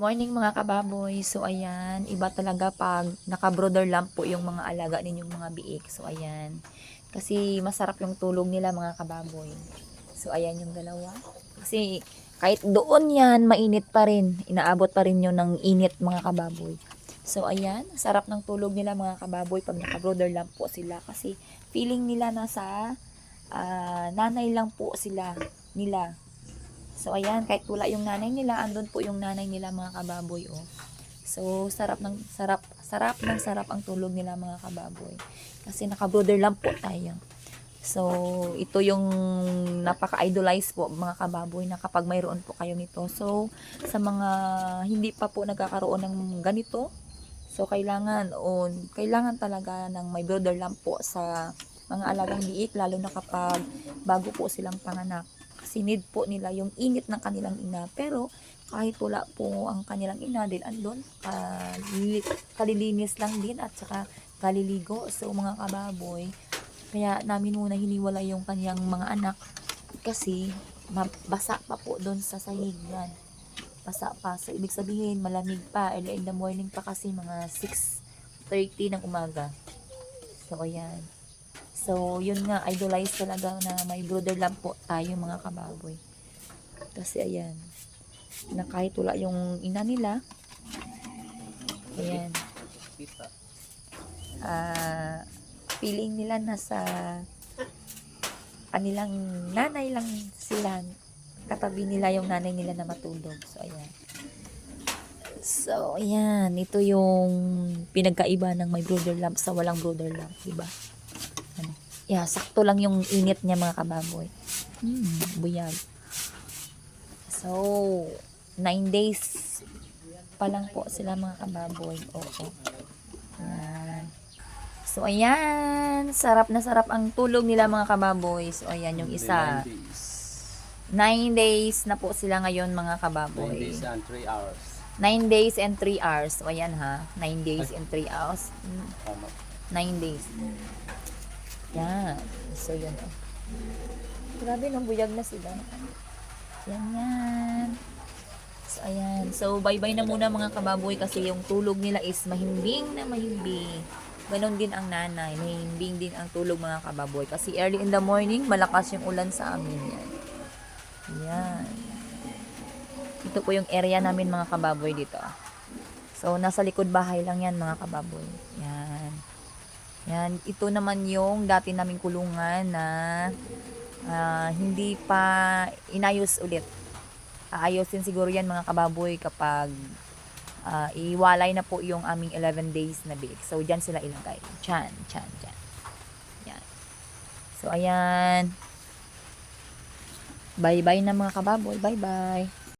Morning mga kababoy. So ayan, iba talaga pag naka-brother lamp po yung mga alaga ninyong mga biik. So ayan. Kasi masarap yung tulog nila mga kababoy. So ayan yung dalawa. Kasi kahit doon yan, mainit pa rin. Inaabot pa rin yun ng init mga kababoy. So ayan, sarap ng tulog nila mga kababoy pag naka-brother lamp po sila. Kasi feeling nila nasa ah, nanay lang po sila nila. So, ayan, kahit wala yung nanay nila, andun po yung nanay nila mga kababoy, oh. So, sarap ng, sarap, sarap ng sarap ang tulog nila mga kababoy. Kasi naka-brother lang po tayo. So, ito yung napaka-idolize po mga kababoy na kapag mayroon po kayo nito. So, sa mga hindi pa po nagkakaroon ng ganito, so kailangan o kailangan talaga ng may brother lamp po sa mga alagang biik lalo na kapag bago po silang panganak kasi need po nila yung init ng kanilang ina. Pero kahit wala po ang kanilang ina din andun, kalili- kalilinis lang din at saka kaliligo. So mga kababoy, kaya namin muna hiniwala yung kanyang mga anak kasi mabasa pa po doon sa sahig yan. Basa pa. So ibig sabihin malamig pa. Early in the morning pa kasi mga 6.30 ng umaga. So ayan. So, yun nga, idolize talaga na may brother lang po tayo mga kababoy. Kasi ayan, na kahit wala yung ina nila, ayan, ah, feeling nila nasa kanilang nanay lang sila, katabi nila yung nanay nila na matulog. So, ayan. So, ayan, ito yung pinagkaiba ng may brother lamp sa walang brother lamp, di ba? ano, yeah, sakto lang yung init niya mga kababoy. Hmm, buyag. So, 9 days pa lang po sila mga kababoy. Oo. Ayan. So, ayan. Sarap na sarap ang tulog nila mga kababoy. So, ayan yung isa. 9 days na po sila ngayon mga 9 kababoy. days and 3 hours. 9 days and 3 hours. So, ayan ha. 9 days and 3 hours. Hmm. Tama. 9 days. Yan. So, yun. Oh. Grabe, nang buyag na sila. Yan, yan. So, ayan. So, bye-bye na muna mga kababoy kasi yung tulog nila is mahimbing na mahimbing. Ganon din ang nanay. Mahimbing din ang tulog mga kababoy. Kasi early in the morning, malakas yung ulan sa amin. Yan. Yan. Ito po yung area namin mga kababoy dito. So, nasa likod bahay lang yan mga kababoy. Yan. Yan, ito naman yung dati naming kulungan na ah, hindi pa inayos ulit. Aayusin siguro yan mga kababoy kapag ah, iwalay na po yung aming 11 days na bake. So, dyan sila ilagay. Chan, chan, chan. Yan. So, ayan. Bye-bye na mga kababoy. Bye-bye.